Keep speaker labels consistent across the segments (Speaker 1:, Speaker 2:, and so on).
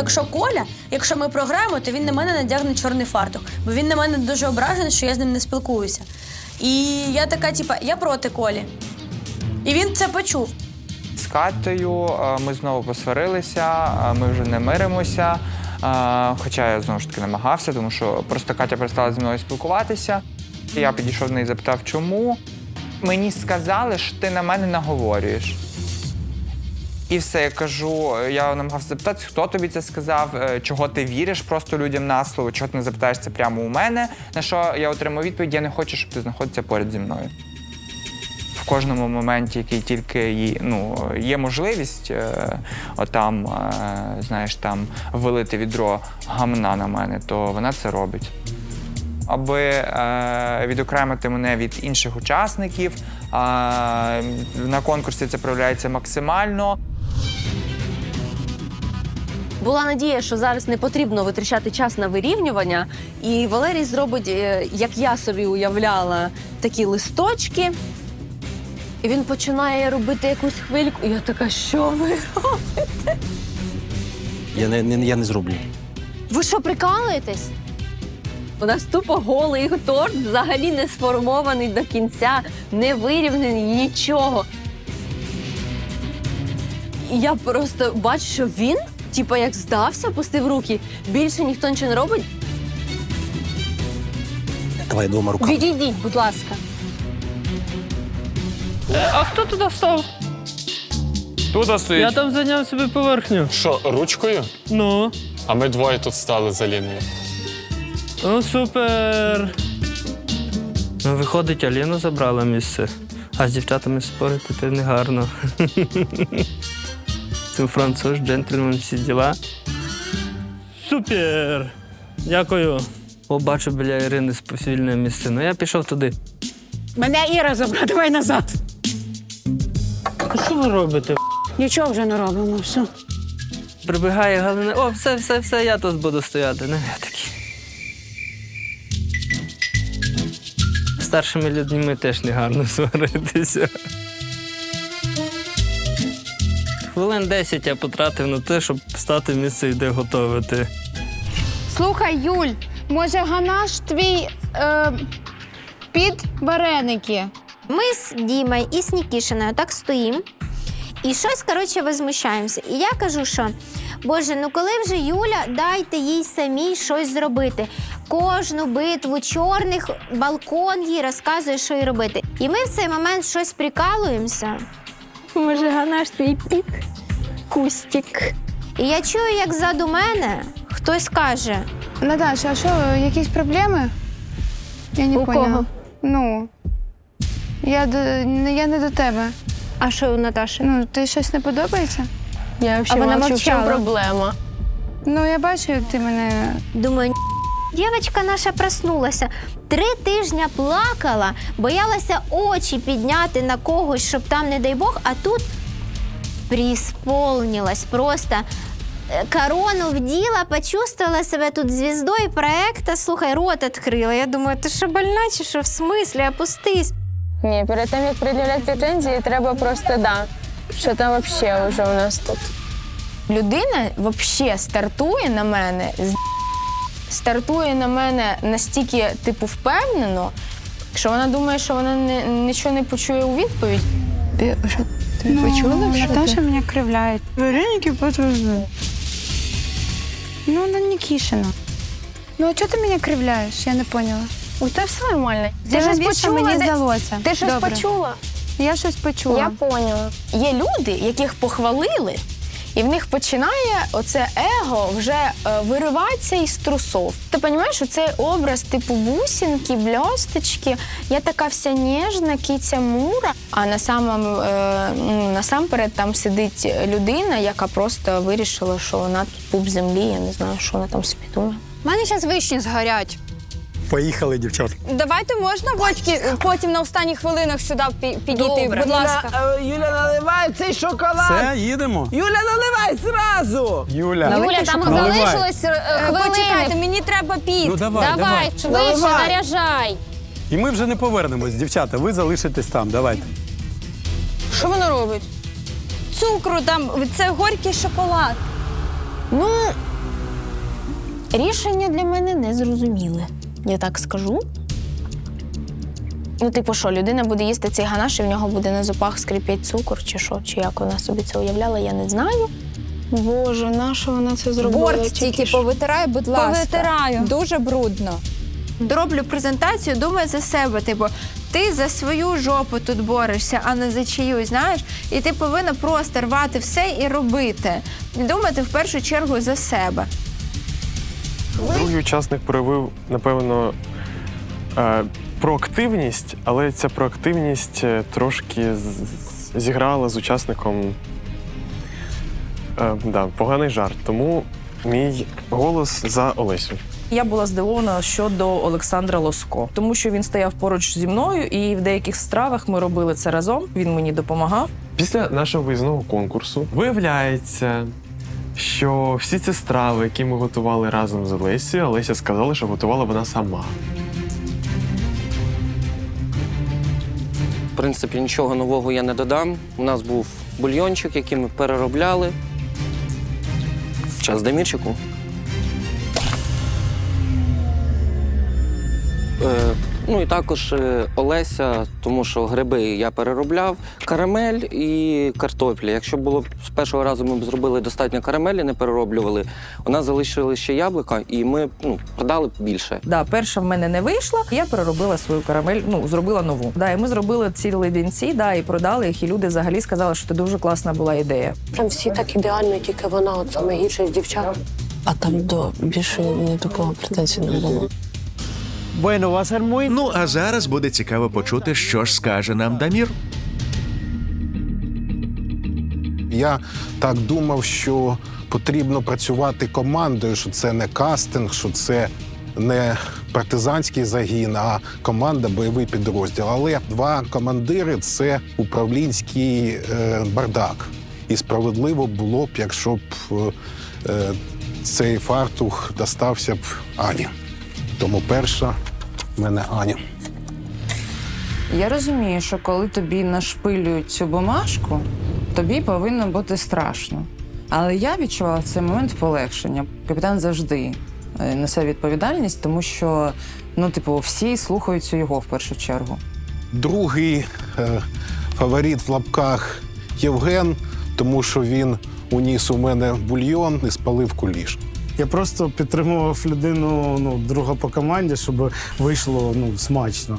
Speaker 1: якщо Коля, якщо ми програємо, то він на мене надягне чорний фартух, бо він на мене дуже ображений, що я з ним не спілкуюся. І я така, типа, я проти Колі. І він це почув.
Speaker 2: З Катею ми знову посварилися, ми вже не миримося. Хоча я знову ж таки намагався, тому що просто Катя перестала зі мною спілкуватися. Я підійшов до неї і запитав, чому. Мені сказали, що ти на мене наговорюєш. І все, я кажу, я намагався запитати, хто тобі це сказав, е, чого ти віриш просто людям на слово, чого ти не запитаєш це прямо у мене. На що я отримав відповідь: я не хочу, щоб ти знаходився поряд зі мною. В кожному моменті, який тільки їй, ну, є можливість, е, отам, е, знаєш, там вилити відро гамна на мене, то вона це робить. Аби е, відокремити мене від інших учасників, е, на конкурсі це проявляється максимально.
Speaker 3: Була надія, що зараз не потрібно витрачати час на вирівнювання, і Валерій зробить, е, як я собі уявляла, такі листочки. І він починає робити якусь хвильку. І я така, що ви?
Speaker 4: Я не, не, я не зроблю.
Speaker 3: Ви що, прикалуєтесь? У нас тупо голий торт, взагалі не сформований до кінця, не вирівнений, нічого. І я просто бачу, що він, типа, як здався, пустив руки, більше ніхто нічого не робить.
Speaker 4: Давай двома руками.
Speaker 3: Відійдіть, будь ласка.
Speaker 5: А хто туди став?
Speaker 2: Тут стоїть.
Speaker 5: Я там зайняв собі поверхню.
Speaker 6: Що, ручкою?
Speaker 5: Ну,
Speaker 6: А ми двоє тут стали за Ліною.
Speaker 5: ну супер. Ну, виходить, Аліна забрала місце, а з дівчатами спорити то не Це француз, джентльмен, всі діла. Супер! Дякую. О, бачу біля Ірини сповільне місце. Ну я пішов туди.
Speaker 7: Мене Іра забрала, давай назад.
Speaker 5: А що ви робите?
Speaker 7: Нічого вже не робимо. Все.
Speaker 5: Прибігає Галина. О, все, все, все, я тут буду стояти. Ну, я такий. Старшими людьми теж не гарно сваритися. Хвилин 10 я потратив на те, щоб встати в місце і де готувати.
Speaker 8: Слухай, Юль, може ганаш твій е, під вареники?
Speaker 9: Ми з Дімою і з Нікішиною так стоїмо і щось, коротше, возмущаємося. І я кажу, що Боже, ну коли вже Юля, дайте їй самій щось зробити. Кожну битву чорних балкон їй розказує, що їй робити. І ми в цей момент щось прикалуємося.
Speaker 8: Може, ганаш твій під кустик.
Speaker 9: І я чую, як ззаду мене хтось каже:
Speaker 8: Наташа, а що, якісь проблеми? Я не
Speaker 3: У
Speaker 8: поняла.
Speaker 3: кого?
Speaker 8: Ну. Я, до, не- я не до тебе.
Speaker 9: А що у Наташі?
Speaker 8: Ну, ти щось не подобається?
Speaker 3: Я
Speaker 9: А вона
Speaker 3: взагалі
Speaker 9: мовчала.
Speaker 3: проблема.
Speaker 8: Ну, я бачу, як ти мене.
Speaker 9: Думаю, дівчинка наша проснулася. Три тижні плакала, боялася очі підняти на когось, щоб там, не дай Бог, а тут преисполнилась просто. Е, Корону вділа, почувствовала себе тут звіздою проекта. Слухай, рот відкрила. Я думаю, ти що больна чи що? В смислі, опустись.
Speaker 10: Ні, перед тим як пред'являти претензії, треба просто да. Що там взагалі вже у нас тут? Людина взагалі стартує на мене, з- стартує на мене настільки, типу, впевнено, що вона думає, що вона не, нічого не почує у відповідь. Ти що ти почула? Що
Speaker 8: Ну, Наташа
Speaker 10: ти?
Speaker 8: мене кривляє. Вареники подвезли. Ну, на Нікішина. Ну, а чого ти мене кривляєш? Я не поняла.
Speaker 10: У тебе все нормально. Ти
Speaker 8: Ти
Speaker 10: щось почула?
Speaker 8: мені
Speaker 10: Ти-
Speaker 8: здалося.
Speaker 10: Ти щось
Speaker 8: Добре.
Speaker 10: почула?
Speaker 8: Я щось почула.
Speaker 10: Я поняла. Є люди, яких похвалили, і в них починає оце его вже е, вириватися із трусов. Ти розумієш, що цей образ типу бусинки, бльосточки, я така вся ніжна, киця мура. А на самом, е, ну, насамперед там сидить людина, яка просто вирішила, що вона тут пуп землі, я не знаю, що вона там собі думає.
Speaker 8: У мене зараз вишні згорять.
Speaker 4: Поїхали, дівчата.
Speaker 8: Давайте можна батьки потім на останніх хвилинах сюди пі- підійти, будь ласка.
Speaker 7: Юля, наливай цей шоколад.
Speaker 4: Все, їдемо.
Speaker 7: Юля, наливай зразу.
Speaker 4: Юля.
Speaker 3: Юля, там
Speaker 4: Наливай.
Speaker 3: залишилось е, хвилини.
Speaker 8: Почекайте, мені треба піти.
Speaker 4: Ну давай, давай.
Speaker 3: Давай, швидше,
Speaker 7: Наливай.
Speaker 3: наряжай.
Speaker 4: І ми вже не повернемось, дівчата. Ви залишитесь там. Давайте.
Speaker 8: Що воно робить?
Speaker 1: Цукру там, це горький шоколад.
Speaker 10: Ну, Рішення для мене не зрозуміле. Я так скажу. Ну, типу, що, людина буде їсти цей ганаш, і в нього буде на зубах скрипіть цукор, чи що, чи як вона собі це уявляла, я не знаю. Боже, на що вона це зробила?
Speaker 11: Борт тільки повитирай, будь ласка.
Speaker 10: Повитираю.
Speaker 11: Дуже брудно.
Speaker 12: Роблю презентацію, думаю за себе. Типу, ти за свою жопу тут борешся, а не за чиюсь, знаєш? І ти повинна просто рвати все і робити. І думати в першу чергу за себе.
Speaker 13: Другий учасник проявив, напевно, е, проактивність, але ця проактивність е, трошки зіграла з учасником е, да, поганий жарт. Тому мій голос за Олесю.
Speaker 14: Я була здивована щодо Олександра Лоско, тому що він стояв поруч зі мною, і в деяких стравах ми робили це разом. Він мені допомагав.
Speaker 13: Після нашого виїзного конкурсу виявляється, що всі ці страви, які ми готували разом з Олесією, Олеся сказала, що готувала вона сама.
Speaker 15: В принципі, нічого нового я не додам. У нас був бульйончик, який ми переробляли. Час Демірчику. Ну і також е, Олеся, тому що гриби я переробляв, карамель і картопля. Якщо було з першого разу ми б зробили достатньо карамелі, не перероблювали, у нас залишили ще яблука, і ми ну, продали більше.
Speaker 14: Да, перша в мене не вийшла. Я переробила свою карамель, ну зробила нову. Да, і ми зробили цілий дінці, да, і продали їх. І люди взагалі сказали, що це дуже класна була ідея.
Speaker 16: Прям всі так ідеально, тільки вона от саме гірша з дівчат. А там до більше ні до кого претензій не було.
Speaker 17: Ну а зараз буде цікаво почути, що ж скаже нам Дамір.
Speaker 18: Я так думав, що потрібно працювати командою, що це не кастинг, що це не партизанський загін, а команда, бойовий підрозділ. Але два командири це управлінський е, бардак. І справедливо було б, якщо б е, е, цей фартух достався б Ані. Тому перша мене Аня.
Speaker 14: Я розумію, що коли тобі нашпилюють цю бумажку, тобі повинно бути страшно. Але я відчувала цей момент полегшення. Капітан завжди е, несе відповідальність, тому що ну, типу, всі слухаються його в першу чергу.
Speaker 18: Другий е, фаворит в лапках Євген, тому що він уніс у мене бульйон і спалив куліш.
Speaker 19: Я просто підтримував людину, ну, друга по команді, щоб вийшло ну, смачно.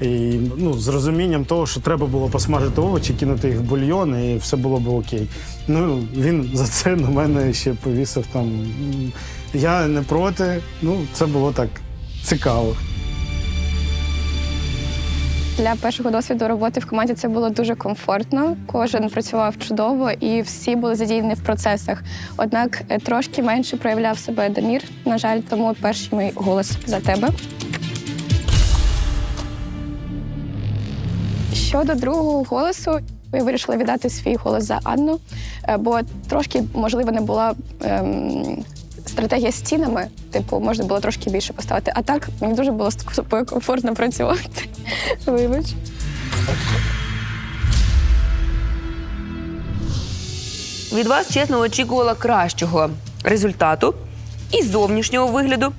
Speaker 19: І ну, з розумінням того, що треба було посмажити овочі, кинути їх в бульйон, і все було б окей. Ну, він за це на мене ще повісив там. Я не проти, ну, це було так цікаво.
Speaker 11: Для першого досвіду роботи в команді це було дуже комфортно. Кожен працював чудово і всі були задіяні в процесах. Однак е, трошки менше проявляв себе Дамір. На жаль, тому перший мій голос за тебе. Щодо другого голосу, я вирішила віддати свій голос за Анну, е, бо трошки, можливо, не була ем, стратегія з цінами. Типу, можна було трошки більше поставити. А так мені дуже було комфортно працювати. Вибач.
Speaker 16: Від вас чесно очікувала кращого результату і зовнішнього вигляду,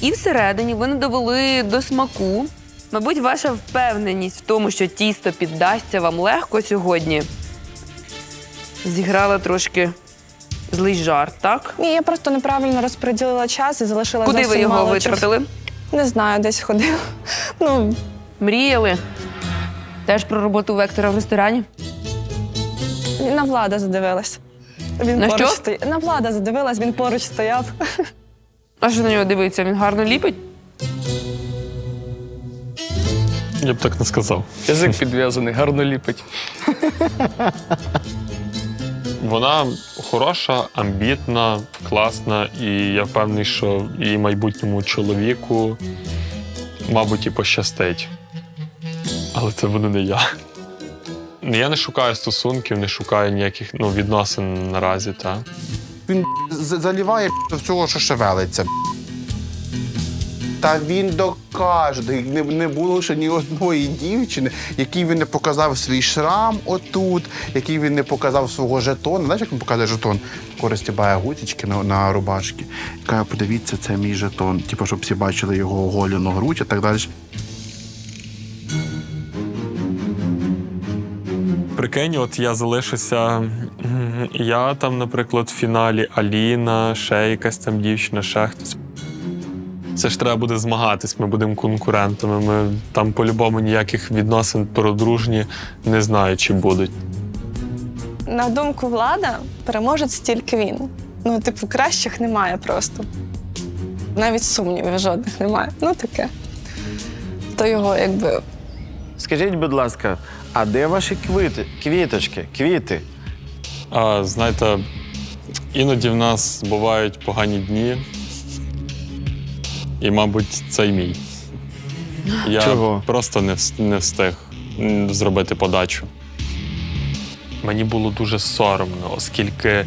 Speaker 16: і всередині ви не довели до смаку. Мабуть, ваша впевненість в тому, що тісто піддасться вам легко сьогодні, зіграла трошки злий жарт, так?
Speaker 11: Ні, я просто неправильно розподілила час і залишила
Speaker 16: Куди ви його
Speaker 11: мало часу.
Speaker 16: витратили?
Speaker 11: Не знаю, десь ходив. Ну,
Speaker 16: Мріяли? Теж про роботу вектора в ресторані?
Speaker 11: на влада задивилась. Він
Speaker 16: На
Speaker 11: поруч
Speaker 16: що?
Speaker 11: стояв. На влада задивилась, він поруч стояв.
Speaker 16: А що на нього дивиться? Він гарно ліпить?
Speaker 6: Я б так не сказав.
Speaker 5: Язик підв'язаний, гарно ліпить.
Speaker 6: Вона хороша, амбітна, класна, і я впевнений, що її майбутньому чоловіку, мабуть, і пощастить. Але це буде не я. Я не шукаю стосунків, не шукаю ніяких ну, відносин наразі. Та.
Speaker 18: Він заліває всього, що шевелиться.
Speaker 20: Та він до кожної. Не, не було ще ні одної дівчини, якій він не показав свій шрам отут, який він не показав свого жетона. Знаєш, як він показує жетон? Користі бає гутічки на, на рубашки. Каже, подивіться, це мій жетон. Типу, щоб всі бачили його оголену грудь і так далі.
Speaker 6: Прикинь, от я залишуся. Я там, наприклад, в фіналі Аліна, ще якась там дівчина, ще хтось. Це ж треба буде змагатись, ми будемо конкурентами. Ми там по-любому ніяких відносин про дружні не знаю, чи будуть.
Speaker 8: На думку влада, переможець тільки він. Ну, типу, кращих немає просто. Навіть сумнівів жодних немає. Ну таке. То його якби.
Speaker 21: Скажіть, будь ласка, а де ваші квіти, квіточки, квіти?
Speaker 6: А знаєте, іноді в нас бувають погані дні. І, мабуть, це й мій. Я
Speaker 21: Чого?
Speaker 6: просто не, не встиг зробити подачу. Мені було дуже соромно, оскільки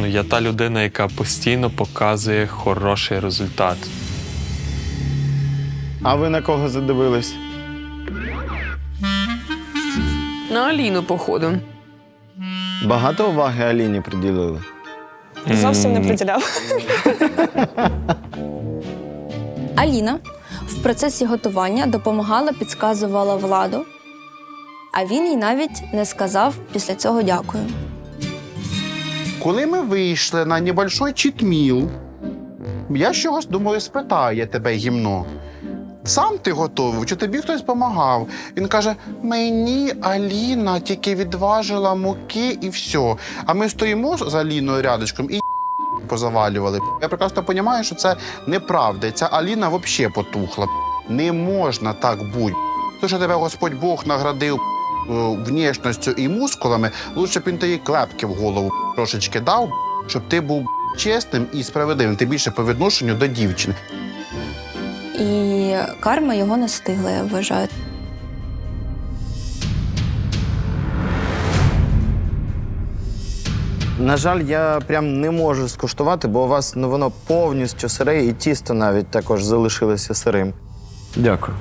Speaker 6: ну, я та людина, яка постійно показує хороший результат.
Speaker 21: А ви на кого задивились?
Speaker 22: На Аліну, походу.
Speaker 21: Багато уваги Аліні приділили?
Speaker 8: Зовсім не приділяв.
Speaker 23: Аліна в процесі готування допомагала, підказувала владу, а він їй навіть не сказав після цього дякую.
Speaker 20: Коли ми вийшли на небольшой читміл, я чогось думаю, спитаю я тебе гімно. Сам ти готовий, чи тобі хтось допомагав? Він каже: мені Аліна тільки відважила муки і все. А ми стоїмо з Аліною рядочком і позавалювали. Я прекрасно розумію, що це неправда. Ця Аліна взагалі потухла. Не можна так бути. То, що тебе Господь Бог наградив е, внешністю і мускулами, лучше б він тобі клепки в голову трошечки дав, щоб ти був чесним і справедливим. Ти більше по відношенню до дівчини.
Speaker 23: І карма його настигла, я вважаю.
Speaker 21: На жаль, я прям не можу скуштувати, бо у вас ну, воно повністю сире, і тісто навіть також залишилося сирим. Дякую.